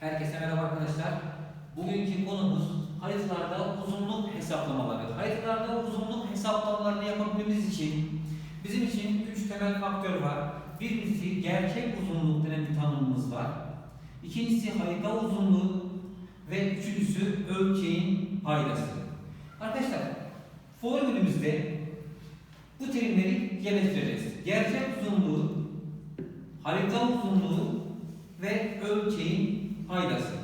Herkese merhaba arkadaşlar. Bugünkü konumuz haritalarda uzunluk hesaplamaları. Haritalarda uzunluk hesaplamalarını yapabilmemiz için bizim için üç temel faktör var. Birincisi gerçek uzunluk denen bir tanımımız var. İkincisi harita uzunluğu ve üçüncüsü ölçeğin paydası. Arkadaşlar formülümüzde bu terimleri yerleştireceğiz. Gerçek uzunluğu, harita uzunluğu ve ölçeğin paydası.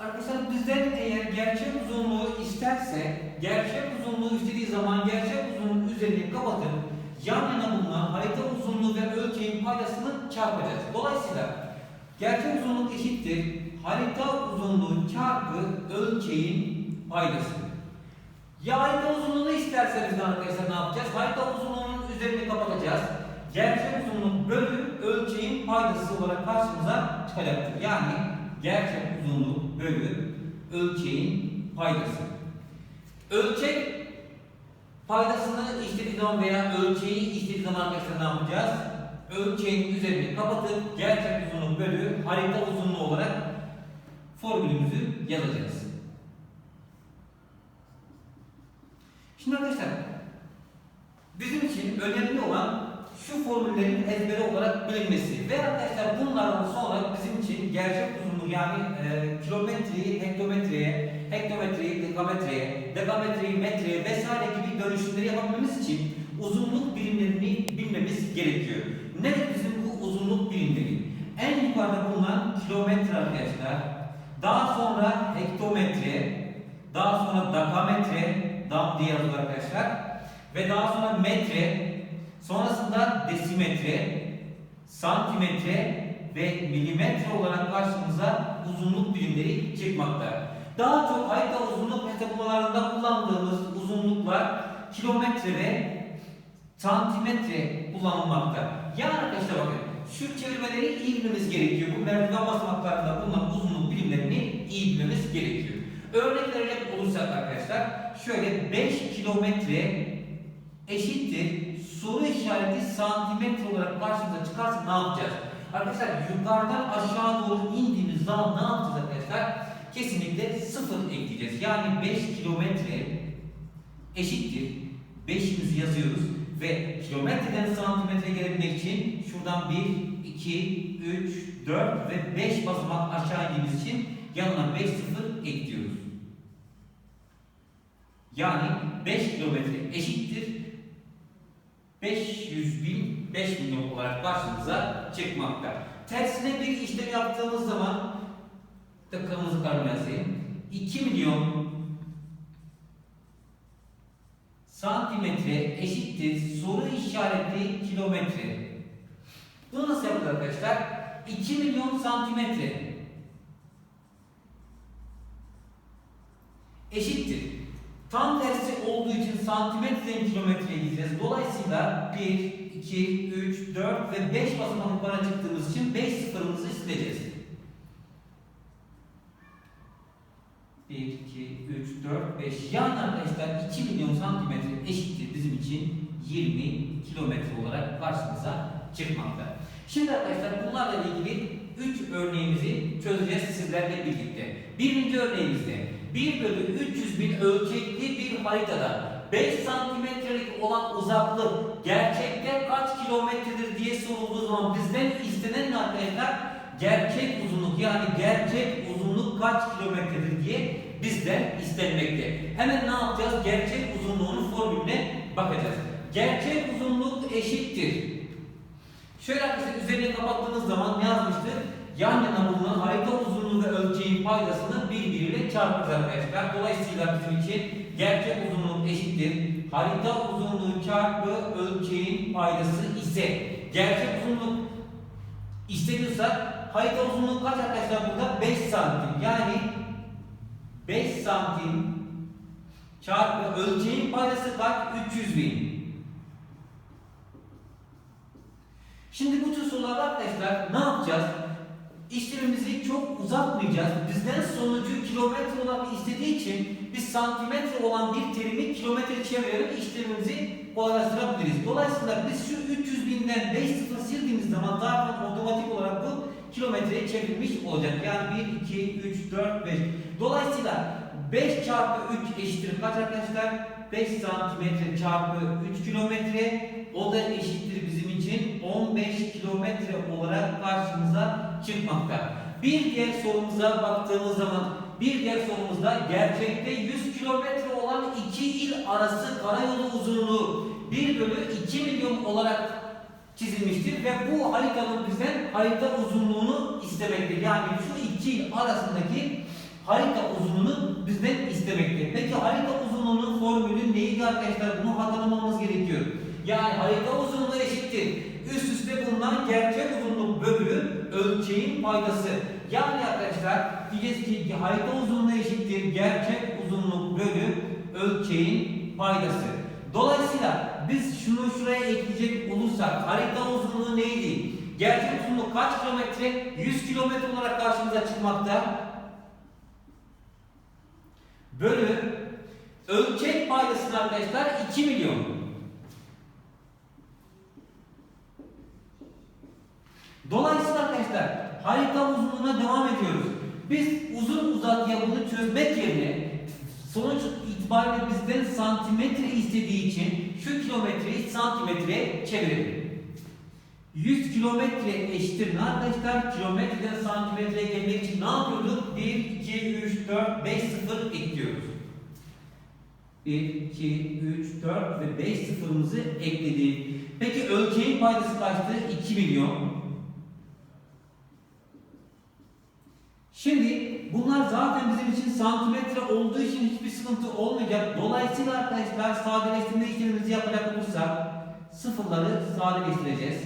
Arkadaşlar bizden eğer gerçek uzunluğu isterse, gerçek uzunluğu istediği zaman gerçek uzunluğun üzerini kapatıp yan yana bulunan harita uzunluğu ve ölçeğin paydasını çarpacağız. Dolayısıyla gerçek uzunluk eşittir harita uzunluğu çarpı ölçeğin paydası. Ya harita uzunluğunu isterse bizden arkadaşlar ne yapacağız? Harita uzunluğunun üzerini kapatacağız. Gerçek uzunluk bölü ölçeğin paydası olarak karşımıza çıkacaktır. Yani gerçek uzunluk bölü ölçeğin paydası. Ölçek paydasını istediği zaman veya ölçeği istediği zaman arkadaşlar ne yapacağız? Ölçeğin üzerini kapatıp gerçek uzunluk bölü harita uzunluğu olarak formülümüzü yazacağız. Şimdi arkadaşlar bizim için önemli olan şu formüllerin ezberi olarak bilinmesi ve arkadaşlar bunlardan sonra bizim için gerçek uzunluğu yani e, kilometreyi hektometreye, hektometreyi dekametreye, dekametreyi metreye vesaire gibi dönüşümleri yapabilmemiz için uzunluk birimlerini bilmemiz gerekiyor. Nedir bizim bu uzunluk birimleri? En yukarıda bulunan kilometre arkadaşlar, daha sonra hektometre, daha sonra dekametre, dam diye yazılır arkadaşlar. Ve daha sonra metre, sonrasında desimetre, santimetre ve milimetre olarak karşımıza uzunluk birimleri çıkmakta. Daha çok harita uzunluk hesaplamalarında kullandığımız uzunluklar kilometre ve santimetre kullanılmakta. Yani arkadaşlar bakın şu çevirmeleri iyi bilmemiz gerekiyor. Bu merdiven basamaklarında bulunan uzunluk birimlerini iyi bilmemiz gerekiyor. Örnek verecek olursak arkadaşlar şöyle 5 kilometre eşittir soru işareti santimetre olarak karşımıza çıkarsa ne yapacağız? Arkadaşlar yukarıdan aşağı doğru indiğimiz zaman ne yapacağız arkadaşlar? Kesinlikle sıfır ekleyeceğiz. Yani 5 kilometre eşittir. 5'imizi yazıyoruz ve kilometreden santimetre gelebilmek için şuradan 1, 2, 3, 4 ve 5 basamak aşağı indiğimiz için yanına 5 sıfır ekliyoruz. Yani 5 kilometre eşittir 500 bin 5 milyon olarak karşımıza çıkmakta. Tersine bir işlem yaptığımız zaman da kırmızı kalem yazayım. 2 milyon santimetre eşittir soru işareti kilometre. Bunu nasıl yapılır arkadaşlar? 2 milyon santimetre eşittir. Tam tersi olduğu için santimetreden kilometreye gideceğiz. Dolayısıyla 1, 2, 3, 4 ve 5 basamak yukarı çıktığımız için 5 sıfırımızı sileceğiz. 1, 2, 3, 4, 5. Yani arkadaşlar 2 milyon santimetre eşittir bizim için 20 kilometre olarak karşımıza çıkmakta. Şimdi arkadaşlar bunlarla ilgili 3 örneğimizi çözeceğiz sizlerle birlikte. Birinci örneğimizde 1 bölü 300 bin ölçekli bir haritada 5 santimetrelik olan uzaklık gerçekte kaç kilometredir diye sorulduğu zaman bizden istenen ne arkadaşlar? Gerçek uzunluk yani gerçek uzunluk kaç kilometredir diye bizden istenmekte. Hemen ne yapacağız? Gerçek uzunluğunun formülüne bakacağız. Gerçek uzunluk eşittir. Şöyle arkadaşlar üzerine kapattığınız zaman ne yazmıştır? Yan yana bulunan harita uzunluğu ve ölçeğin paydasını birbiriyle çarpacağız arkadaşlar. Dolayısıyla bizim için gerçek uzunluk eşittir. Harita uzunluğu çarpı ölçeğin paydası ise gerçek uzunluk isteniyorsa harita uzunluğu kaç arkadaşlar burada? 5 santim. Yani 5 santim çarpı ölçeğin paydası kaç? 300 bin. Şimdi bu tür sorularda arkadaşlar ne yapacağız? İşlemimizi çok uzatmayacağız. Bizden sonucu kilometre olarak istediği için biz santimetre olan bir terimi kilometre çevirerek işlemimizi kolaylaştırabiliriz. Dolayısıyla biz şu 300 binden 5 sıfır sildiğimiz zaman zaten otomatik olarak bu kilometreye çevrilmiş olacak. Yani 1, 2, 3, 4, 5. Dolayısıyla 5 çarpı 3 eşittir kaç arkadaşlar? 5 santimetre çarpı 3 kilometre. O da eşittir bizim için 15 kilometre olarak karşımıza çıkmakta. Bir diğer sorumuza baktığımız zaman bir diğer sorumuzda gerçekte 100 kilometre olan iki il arası karayolu uzunluğu 1 bölü 2 milyon olarak çizilmiştir ve bu haritanın bizden harita uzunluğunu istemektedir. Yani şu iki il arasındaki harita uzunluğunu bizden istemektedir. Peki harita uzunluğunun formülü neydi arkadaşlar? Bunu hatırlamamız gerekiyor. Yani harita uzunluğu eşittir. Üst üste bulunan gerçek uzunluk bölü ölçeğin paydası. Yani arkadaşlar diyeceğiz ki harita uzunluğu eşittir gerçek uzunluk bölü ölçeğin paydası. Dolayısıyla biz şunu şuraya ekleyecek olursak harita uzunluğu neydi? Gerçek uzunluk kaç kilometre? 100 kilometre olarak karşımıza çıkmakta. Bölü ölçek paydasını arkadaşlar 2 milyon. Dolayısıyla arkadaşlar harita uzunluğuna devam ediyoruz. Biz uzun uzatıya bunu çözmek yerine sonuç itibariyle bizden santimetre istediği için şu kilometreyi santimetreye çevirelim. 100 kilometre eşittir ne arkadaşlar? Kilometreden santimetreye gelmek için ne yapıyorduk? 1, 2, 3, 4, 5, 0 ekliyoruz. 1, 2, 3, 4 ve 5 sıfırımızı ekledik. Peki ölçeğin paydası kaçtı? 2 milyon. Şimdi bunlar zaten bizim için santimetre olduğu için hiçbir sıkıntı olmayacak. Dolayısıyla arkadaşlar sadeleştirme işlemimizi yapacak olursak sıfırları sadeleştireceğiz.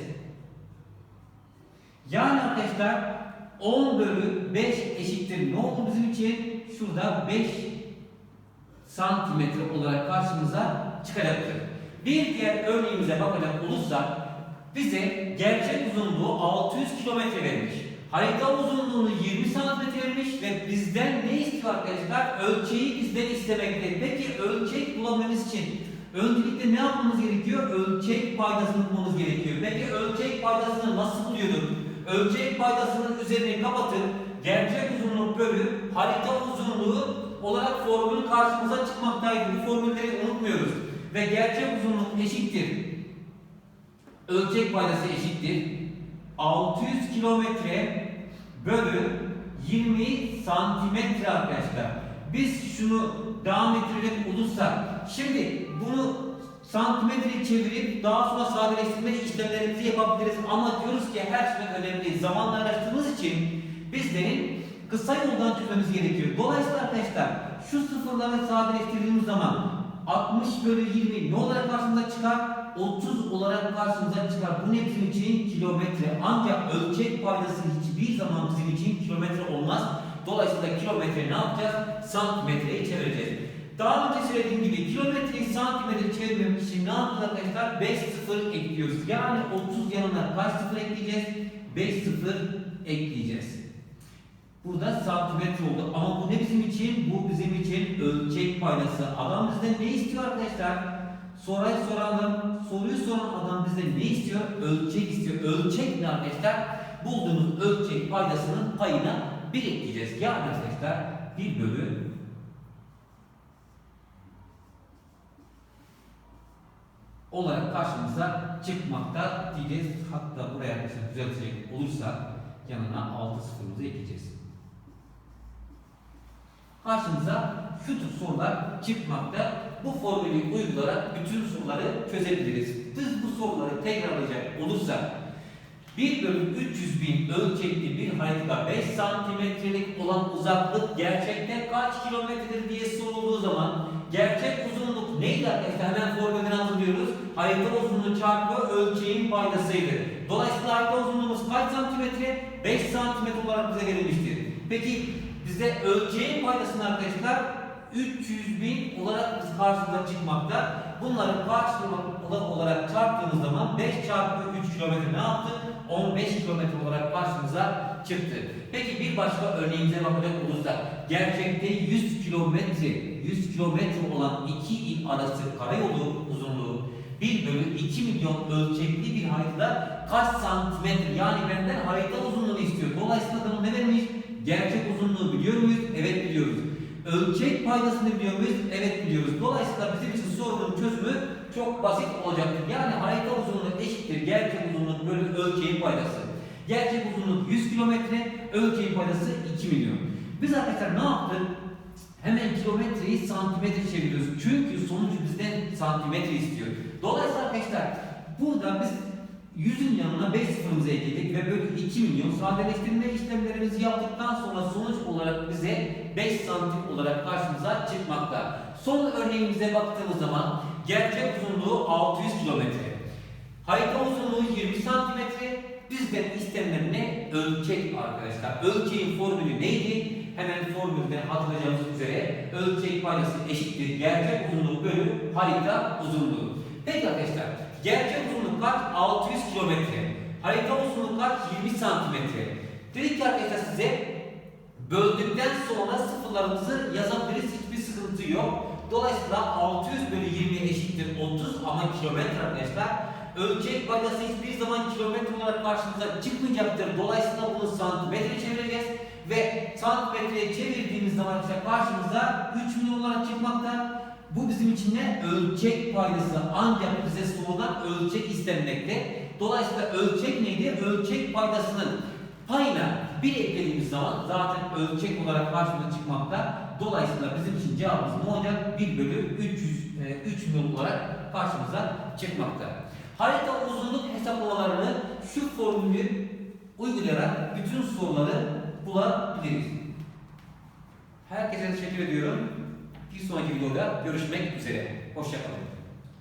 Yani arkadaşlar 10 bölü 5 eşittir. Ne oldu bizim için? Şurada 5 santimetre olarak karşımıza çıkacaktır. Bir diğer örneğimize bakacak olursak bize gerçek uzunluğu 600 kilometre vermiş. Harita uzunluğunu 20 santimetre vermiş ve bizden ne istiyor arkadaşlar? Ölçeği bizden istemekte. Peki ölçek bulamamız için öncelikle ne yapmamız gerekiyor? Ölçek paydasını bulmamız gerekiyor. Peki ölçek paydasını nasıl buluyorduk? Ölçek paydasının üzerini kapatıp gerçek uzunluk bölü harita uzunluğu olarak formülü karşımıza çıkmaktaydı. Bu formülleri unutmuyoruz. Ve gerçek uzunluk eşittir. Ölçek paydası eşittir. 600 kilometre bölü 20 santimetre arkadaşlar. Biz şunu devam ettirecek olursak, şimdi bunu santimetre çevirip daha sonra sadeleştirme işlemlerimizi yapabiliriz. Ama diyoruz ki her şeyden önemli. Zamanla araştırdığımız için bizlerin kısa yoldan çözmemiz gerekiyor. Dolayısıyla arkadaşlar şu sıfırları sadeleştirdiğimiz zaman 60 bölü 20 ne olarak karşımıza çıkar? 30 olarak karşımıza çıkar. Bu ne bizim için? Kilometre. Ancak ölçek paydası hiçbir zaman bizim için kilometre olmaz. Dolayısıyla kilometre ne yapacağız? Santimetreye çevireceğiz. Daha önce söylediğim gibi kilometreyi santimetre çevirmek için ne yapacağız arkadaşlar? 5 sıfır ekliyoruz. Yani 30 yanına kaç sıfır ekleyeceğiz? 5 sıfır ekleyeceğiz. Burada santimetre oldu. Ama bu ne bizim için? Bu bizim için ölçek paydası. Adam bizden ne istiyor arkadaşlar? Sorayı soran adam, soruyu soran adam bizden ne istiyor? Ölçek istiyor. Ölçek ne arkadaşlar? Bulduğumuz ölçek paydasının payına 1 ekleyeceğiz. Yani arkadaşlar 1 bölü olarak karşımıza çıkmakta diyeceğiz. Hatta buraya arkadaşlar düzeltecek olursak yanına 6 sıfırımızı ekleyeceğiz. Karşımıza şu sorular çıkmakta. Bu formülü uygulayarak bütün soruları çözebiliriz. Biz bu soruları tekrarlayacak olursak 1 bölü 300 bin ölçekli bir haritada 5 santimetrelik olan uzaklık gerçekte kaç kilometredir diye sorulduğu zaman gerçek uzunluk neydi arkadaşlar? Hemen formülden hazırlıyoruz. Harita uzunluğu çarpı ölçeğin paydasıydı. Dolayısıyla harita uzunluğumuz kaç santimetre? 5 santimetre olarak bize verilmiştir. Peki bize ölçeğin paydasını arkadaşlar 300 bin olarak biz karşımıza çıkmakta. Bunları karşılıklı olarak çarptığımız zaman 5 çarpı 3 kilometre ne yaptı? 15 kilometre olarak karşımıza çıktı. Peki bir başka örneğimize bakacak olursak gerçekte 100 kilometre 100 kilometre olan iki il arası karayolu uzunluğu 1 bölü 2 milyon ölçekli bir haritada kaç santimetre yani benden harita uzunluğunu istiyor. Dolayısıyla da ne vermiş? Gerçek uzunluğu biliyor muyuz? Evet. Ölçek paydasını biliyor muyuz? Evet biliyoruz. Dolayısıyla bizim için sorunun çözümü çok basit olacaktır. Yani harita uzunluğu eşittir gerçek uzunluk bölü ölçeğin paydası. Gerçek uzunluk 100 kilometre, ölçeğin paydası 2 milyon. Biz arkadaşlar ne yaptık? Hemen kilometreyi santimetre çeviriyoruz. Çünkü sonuç bizden santimetre istiyor. Dolayısıyla arkadaşlar burada biz 100'ün yanına 5 sıfırımızı ekledik ve bölü 2 milyon sadeleştirme işlemlerimizi yaptıktan sonra sonuç olarak bize 5 santim olarak karşımıza çıkmakta. Son örneğimize baktığımız zaman gerçek uzunluğu 600 kilometre. Harita uzunluğu 20 santimetre. Bizden istenilen ne? Ölçek arkadaşlar. Ölçeğin formülü neydi? Hemen formülden hatırlayacağımız üzere ölçek paydası eşittir. Gerçek uzunluk bölü harita uzunluğu. Peki arkadaşlar gerçek uzunluk kaç? 600 kilometre. Harita uzunluğu kaç? 20 santimetre. Dedik ki arkadaşlar size böldükten sonra sıfırlarımızı yazabiliriz. Hiçbir sıkıntı yok. Dolayısıyla 600 bölü 20 eşittir 30 ama kilometre arkadaşlar. Ölçek paydası hiçbir zaman kilometre olarak karşımıza çıkmayacaktır. Dolayısıyla bunu santimetre çevireceğiz. Ve santimetreye çevirdiğimiz zaman arkadaşlar karşımıza 3 milyon olarak çıkmakta. Bu bizim için ne? Ölçek paydası. Ancak bize sorulan ölçek istenmekte. Dolayısıyla ölçek neydi? Ölçek paydasının payına bir eklediğimiz zaman zaten ölçek olarak karşımıza çıkmakta. Dolayısıyla bizim için cevabımız ne olacak? 1 bölü 300, e, 3 milyon olarak karşımıza çıkmakta. Harita uzunluk hesaplamalarını şu formülü uygulayarak bütün soruları bulabiliriz. Herkese teşekkür ediyorum. Bir sonraki videoda görüşmek üzere. Hoşçakalın.